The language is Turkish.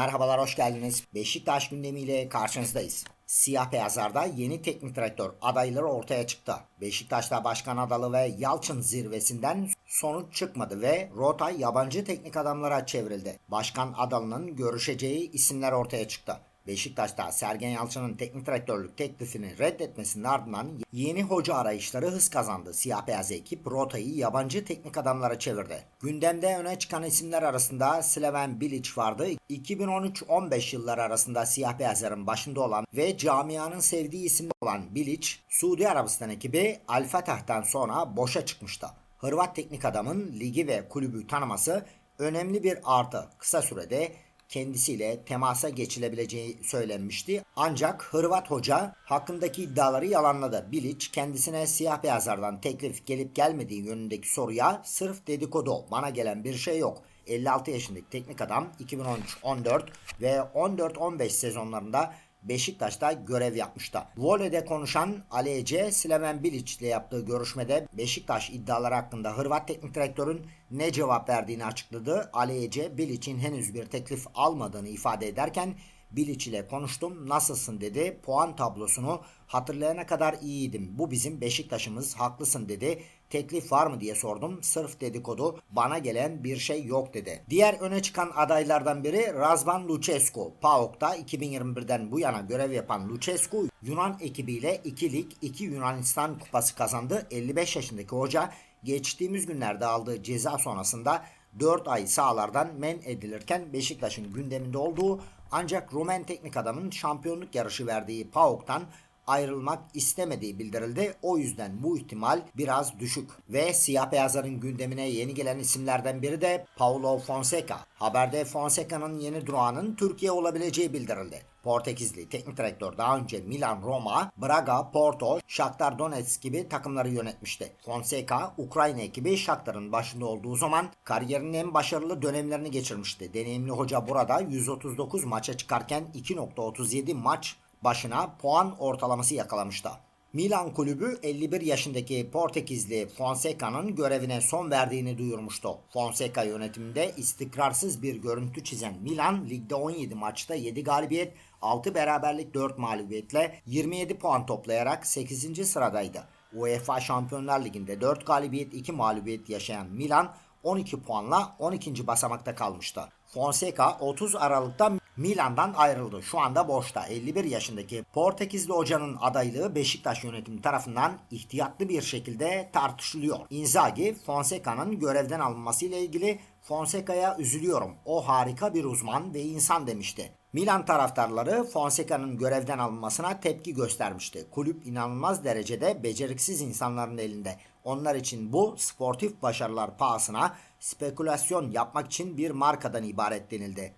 Merhabalar, hoş geldiniz. Beşiktaş gündemiyle karşınızdayız. Siyah beyazlarda yeni teknik direktör adayları ortaya çıktı. Beşiktaş'ta Başkan Adalı ve Yalçın zirvesinden sonuç çıkmadı ve rota yabancı teknik adamlara çevrildi. Başkan Adalı'nın görüşeceği isimler ortaya çıktı. Beşiktaş'ta Sergen Yalçın'ın teknik direktörlük teklifini reddetmesinin ardından yeni hoca arayışları hız kazandı. Siyah beyaz ekip rotayı yabancı teknik adamlara çevirdi. Gündemde öne çıkan isimler arasında Slaven Bilic vardı. 2013-15 yılları arasında siyah beyazların başında olan ve camianın sevdiği isim olan Bilic, Suudi Arabistan ekibi Al Fatah'tan sonra boşa çıkmıştı. Hırvat teknik adamın ligi ve kulübü tanıması önemli bir artı. Kısa sürede kendisiyle temasa geçilebileceği söylenmişti. Ancak Hırvat hoca hakkındaki iddiaları yalanladı. Bilic kendisine siyah beyazlardan teklif gelip gelmediği yönündeki soruya sırf dedikodu bana gelen bir şey yok. 56 yaşındaki teknik adam 2013-14 ve 14-15 sezonlarında Beşiktaş'ta görev yapmıştı. Voley'de konuşan Ali Ece, Sleven Bilic ile yaptığı görüşmede Beşiktaş iddiaları hakkında Hırvat teknik direktörün ne cevap verdiğini açıkladı. Ali Ece, Bilic'in henüz bir teklif almadığını ifade ederken Bilic ile konuştum. Nasılsın dedi. Puan tablosunu hatırlayana kadar iyiydim. Bu bizim Beşiktaş'ımız. Haklısın dedi. Teklif var mı diye sordum. Sırf dedikodu bana gelen bir şey yok dedi. Diğer öne çıkan adaylardan biri Razvan Lucescu. PAOK'ta 2021'den bu yana görev yapan Lucescu Yunan ekibiyle 2 lig 2 Yunanistan kupası kazandı. 55 yaşındaki hoca geçtiğimiz günlerde aldığı ceza sonrasında 4 ay sahalardan men edilirken Beşiktaş'ın gündeminde olduğu ancak Rumen teknik adamın şampiyonluk yarışı verdiği PAOK'tan ayrılmak istemediği bildirildi. O yüzden bu ihtimal biraz düşük. Ve siyah beyazların gündemine yeni gelen isimlerden biri de Paulo Fonseca. Haberde Fonseca'nın yeni durağının Türkiye olabileceği bildirildi. Portekizli teknik direktör daha önce Milan, Roma, Braga, Porto, Shakhtar Donetsk gibi takımları yönetmişti. Fonseca, Ukrayna ekibi Shakhtar'ın başında olduğu zaman kariyerinin en başarılı dönemlerini geçirmişti. Deneyimli hoca burada 139 maça çıkarken 2.37 maç başına puan ortalaması yakalamıştı. Milan kulübü 51 yaşındaki Portekizli Fonseca'nın görevine son verdiğini duyurmuştu. Fonseca yönetiminde istikrarsız bir görüntü çizen Milan ligde 17 maçta 7 galibiyet, 6 beraberlik 4 mağlubiyetle 27 puan toplayarak 8. sıradaydı. UEFA Şampiyonlar Ligi'nde 4 galibiyet 2 mağlubiyet yaşayan Milan 12 puanla 12. basamakta kalmıştı. Fonseca 30 Aralık'ta Milan'dan ayrıldı. Şu anda boşta. 51 yaşındaki Portekizli hocanın adaylığı Beşiktaş yönetimi tarafından ihtiyatlı bir şekilde tartışılıyor. Inzaghi, Fonseca'nın görevden alınması ilgili Fonseca'ya üzülüyorum. O harika bir uzman ve insan demişti. Milan taraftarları Fonseca'nın görevden alınmasına tepki göstermişti. Kulüp inanılmaz derecede beceriksiz insanların elinde. Onlar için bu sportif başarılar pahasına spekülasyon yapmak için bir markadan ibaret denildi.